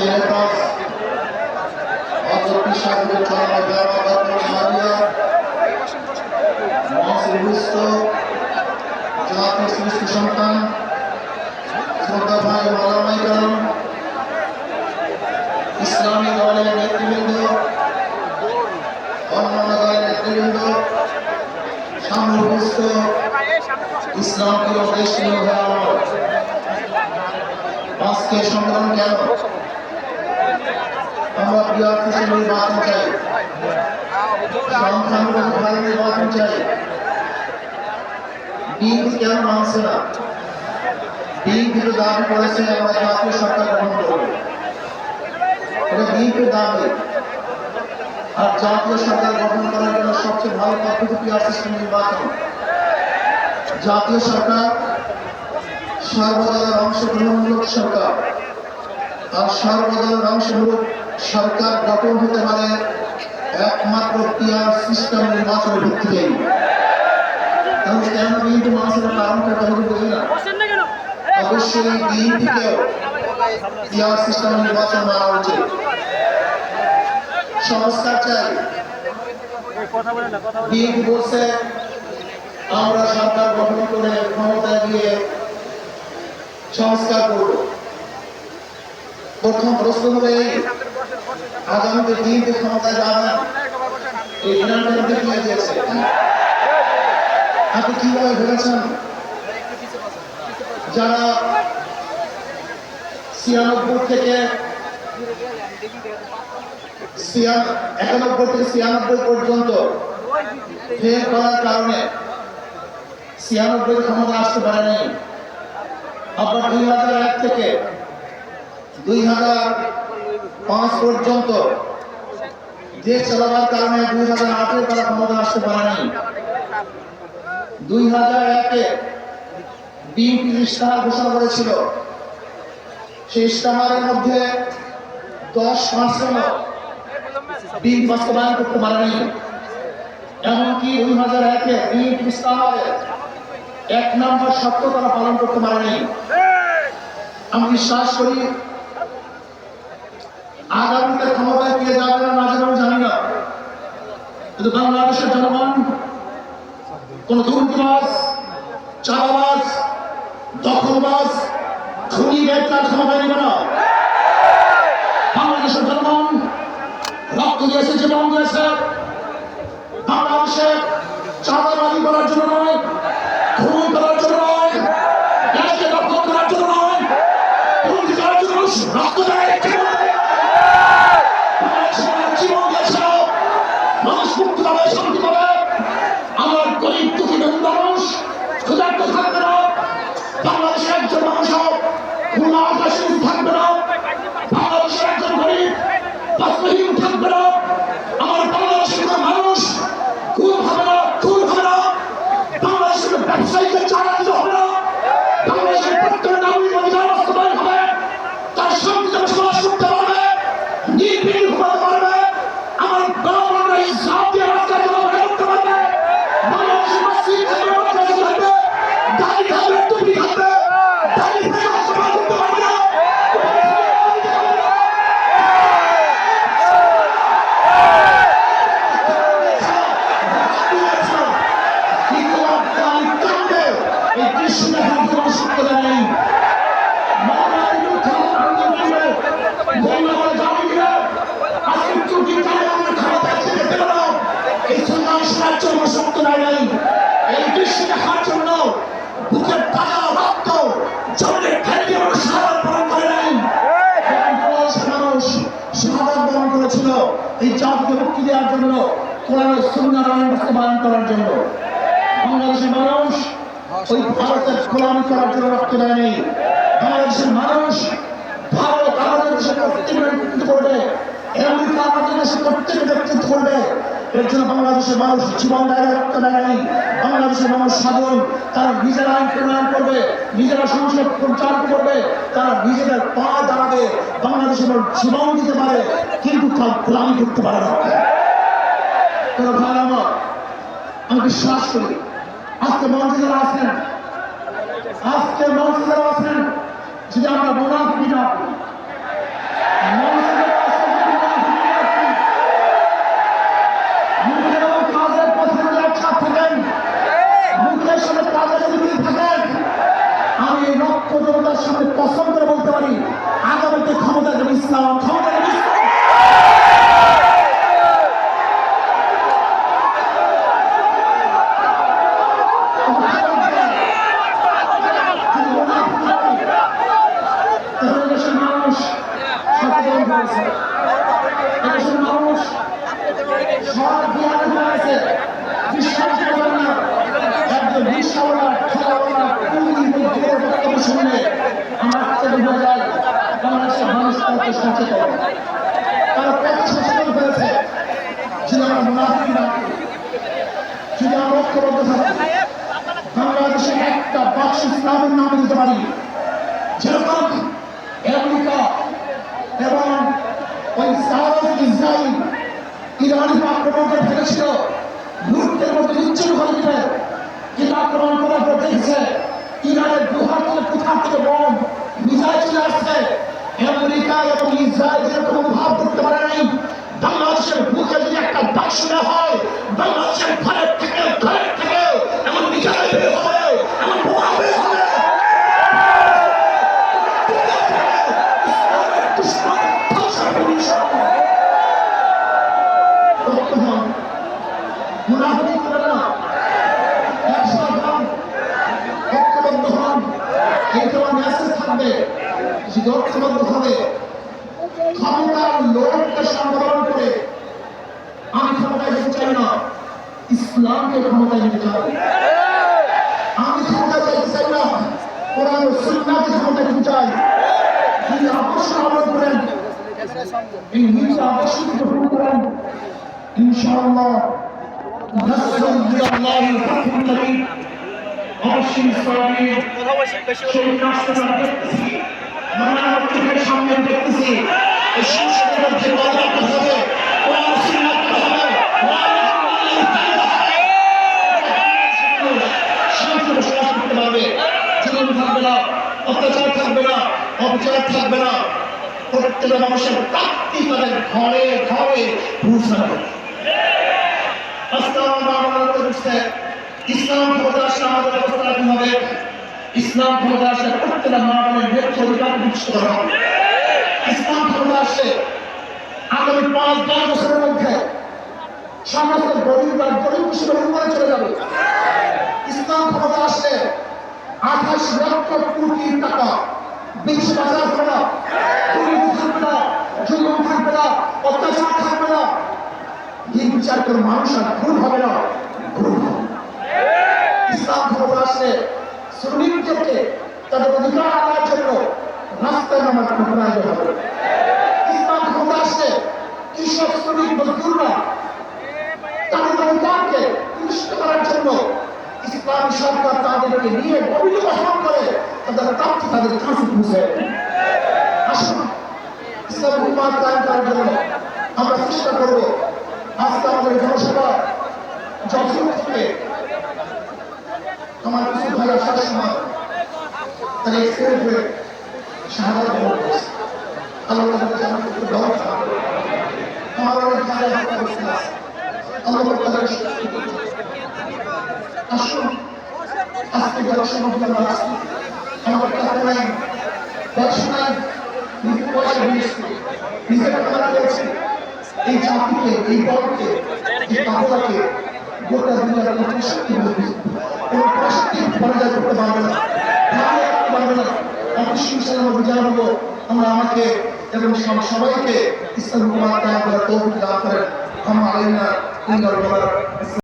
Syllabus অধ্যক্ষ সাহেবের চরণে দেওয়া মারিয়া মহাশ্রীভূষ্ট জাতীয় শ্রেষ্ঠ সন্তান শ্রদ্ধা ভাই মালামাই কারণ ইসলামী দলের নেতৃবৃন্দ অন্যান্য দলের নেতৃবৃন্দ সামগ্রস্ত ইসলাম দেশ আজকে সংগ্রাম কেন? আমরা প্রিয় কৃষি নির্বাচন চাই। সংখ্যানুপাতিক নির্বাচন চাই। বিএনপি কেন মানছে না? বিএনপি তো দাবি করেছে আমরা জাতীয় সরকার গ্রহণ করব। এটা বিএনপির দাবি? আর জাতীয় সরকার গঠন করার জন্য সবচেয়ে ভালো পদ্ধতি পিআর সিস্টেম নির্বাচন। জাতীয় সরকার সর্বদলের অংশগ্রহণমূলক সরকার। আর সর্বদলের অংশমূলক সরকার গঠন হতে পারে একমাত্র পিআর সিস্টেম নির্বাচনের ভিত্তিতেই। তাহলে কেন মানুষের কারণটা কেন বলি না? অবশ্যই সিস্টেম নির্বাচন মানা উচিত সংস্কার চাই। বিএনপি বলছে, আমরা সরকার গঠন করে ক্ষমতায় গিয়ে সংস্কার করব। প্রথম প্রশ্ন হলো এই আগামীতে বিএনপি ক্ষমতায় যাবেন এই মধ্যে কি হয়েছে আপনি কীভাবে ভেবেছেন? যারা ছিয়ানব্বই থেকে একানব্বই থেকে ছিয়ানব্বই পর্যন্ত ফেল করার কারণে ছিয়ানব্বই ক্ষমতা আসতে পারেনি। আবার দুই হাজার এক থেকে দুই হাজার পাঁচ পর্যন্ত যে চালাবার কারণে দুই হাজার আটের তারা ক্ষমতা আসতে পারেনি। দুই হাজার একে বিএনপি ইস্তাহার ঘোষণা করেছিল। সেই ইস্তাহারের মধ্যে দশ পার্সেন্ট বিল বাস্তবায়ন করতে পারেনি। এমনকি দুই হাজার একে বিএনপি ইস্তাহারে এক নম্বর শর্ত তারা পালন করতে পারেনি। আমি বিশ্বাস করি আগামীতে ক্ষমতায় কে যাবে না না যাবে জানি না। কিন্তু বাংলাদেশের জনগণ, কোন দুর্নীতিবাজ চালাবাজ দখলবাজ, খুনি বেতার ক্ষমতা নেবে না। বাংলাদেশের জনগণ রক্ত দিয়েছে, জীবন দিয়েছে। বাংলাদেশে চাঁদাবাজি করার জন্য নয় থাকবে না। বাংলাদেশের একজন মানুষ খুলনা আকাশে থাকবে না। বাংলাদেশের একজন গরিব, বাস্তবহীন থাকবে না। ব্যবসায়ীকে চালাতে হবে না। বাংলাদেশের করার জন্য। বাংলাদেশের মানুষ ওই ভারতের গোলামি করার জন্য রক্ত দেয়নি। বাংলাদেশের মানুষ ভারত আমাদের দেশে করবে, আমেরিকা আমাদের দেশে করবে। এর জন্য বাংলাদেশের মানুষ জীবন দেয়, রক্ত দেয়নি বাংলাদেশের মানুষ তারা নিজেরা আইন প্রণয়ন করবে, নিজেরা সংসদ পরিচালনা করবে, তারা নিজেদের পা দাঁড়াবে। বাংলাদেশের মানুষ জীবন দিতে পারে, কিন্তু তার গোলামি করতে পারে না। ভাই আমার আমি করি। আজকে মঞ্চে আছেন আজকে মঞ্চে আছেন যদি আমরা মোনাফি বিনা করি মঞ্চে যারা আছেন যদি মোনাফিকি না করি, মুখের এবং কাজের পথে যদি একসাথ থাকেন মুখের সাথে কাজে যদি মিল থাকেন আমি এই রক্ত জনতার সামনে কসম করে বলতে পারি আগামীতে ক্ষমতা দেবে ইসলাম ক্ষমতা দেবে ইসলাম দেশের মানুষ সচেতন হয়েছে দেশের মানুষ সব জ্ঞান হয়েছে বিশ্বাস করেন না একজন রিক্সাওয়ালা ঠেলাওয়ালা কুলি বুদ্ধির বক্তব্য শুনলে আমার হাতে বোঝা যায় বাংলাদেশের মানুষ কত সচেতন তারা কত সচেতন হয়েছে যদি আমরা মুনাফিক না করি, যদি আমরা ঐক্যবদ্ধ থাকি বাংলাদেশে একটা বাক্স ইসলামের নাম দিতে পারি। যেরকম আমেরিকা এবং ওই সাউথ ইসরায়েল ইরানের আক্রমণকে ফেলেছিল মুহূর্তের মধ্যে নিশ্চয় করে দিবে কিন্তু আক্রমণ করার পর দেখেছে, ইরানের গুহার থেকে কোথা থেকে বম, মিসাইল চলে আসছে। আমেরিকা এবং ইসরায়েল যেরকম অনুভব করতে পারে নাই, বাংলাদেশের বুকে যদি একটা বাক্স না হয়, বাংলাদেশের ঘরের থেকে ঘরের থেকে এমন মিসাইল হবে, এমন রক্তহন মুনাফিক করবেন না একসাথ হন ঐক্যবদ্ধ হন এই তোমার মেসেজ থাকবে যদি ঐক্যবদ্ধ হবে ক্ষমতার লোককে সংগ্রহণ করে আমি ক্ষমতায় যেতে চাই না ইসলামকে ক্ষমতায় নিতে চাই আমি ক্ষমতায় চাইতে চাই না কোরআন ও ক্ষমতায় নিতে চাই তিনি আদর্শ আমল করেন এই নিজ আদর্শ গ্রহণ করেন ইনশাআল্লাহ নাসরুল মিনাল্লাহি ফাতহুল করিম অবশ্যই ইসলামের সেই রাস্তাটা দেখতেছি মানব চোখের সামনে দেখতেছি, এই সংসদের মধ্যে বলা হবে, কোরআন সুন্নাহ হবে শান্তি বসবাস করতে পারবে, জুলুম থাকবে অত্যাচার থাকবে না, অবিচার থাকবে না, প্রত্যেকটা মানুষের প্রাপ্তি তাদের ঘরে ঘরে পৌঁছাবে। ইসলাম আসলে আমাদের কি হবে। ইসলাম আসলে প্রত্যেকটা মানবের নেত্র অধিকার প্রতিষ্ঠিত হবে। ইসলাম আসলে আগামী পাঁচ, দশ বছরের মধ্যে সমস্ত গরিব আর গরিব হিসেবে উপরে চলে যাবে। ইসলাম ক্ষমতা আঠাশ লক্ষ কোটি টাকা, বিশ থাকবে না, অত্যাচার থাকবে না দিন বিচার করে মানুষ আর ভুল হবে না। হবে। ইসলাম ক্ষমতা আসলে শ্রমিকদেরকে তাদের অধিকার আদায়ের জন্য রাস্তায় নামার কোনো প্রয়োজন হবে। ইসলাম ক্ষমতা আসলে কৃষক, শ্রমিক, মজদুররা তাদের অধিকারকে নিশ্চিত করার জন্য ইসলামী সরকার তাদেরকে নিয়ে অভিযোগ গঠন করে তাদের প্রাপ্তি তাদের কাছে পৌঁছে আসুন, ইসলাম হুকুমাত কায়েম করার জন্য আমরা চেষ্টা করব আমাদের জনসভা থেকে আমার কিছু ভাই আসার সময় তারা এক্সপেরিয়েন্স হয়ে শাহাদাত আল্লাহ আসুন, আজকে সমাজে আমরা আছি আমার টাকা নাই ব্যবসা নাই নিজের পয়সা দিয়েছি নিজের টাকা দিয়েছি এই জাতিকে এই দলকে এই কাপড়কে গোটা দুনিয়ার কোনো শক্তি বলবে কোনো পরাশক্তি পরাজয় করতে পারবে না। তাহলে পারবে না। অবশ্যই আমরা হব আমরা আমাকে এবং সব- সবাইকে ইসলাম কুমার তারা তৌফিক দান করেন। আমার আলিনা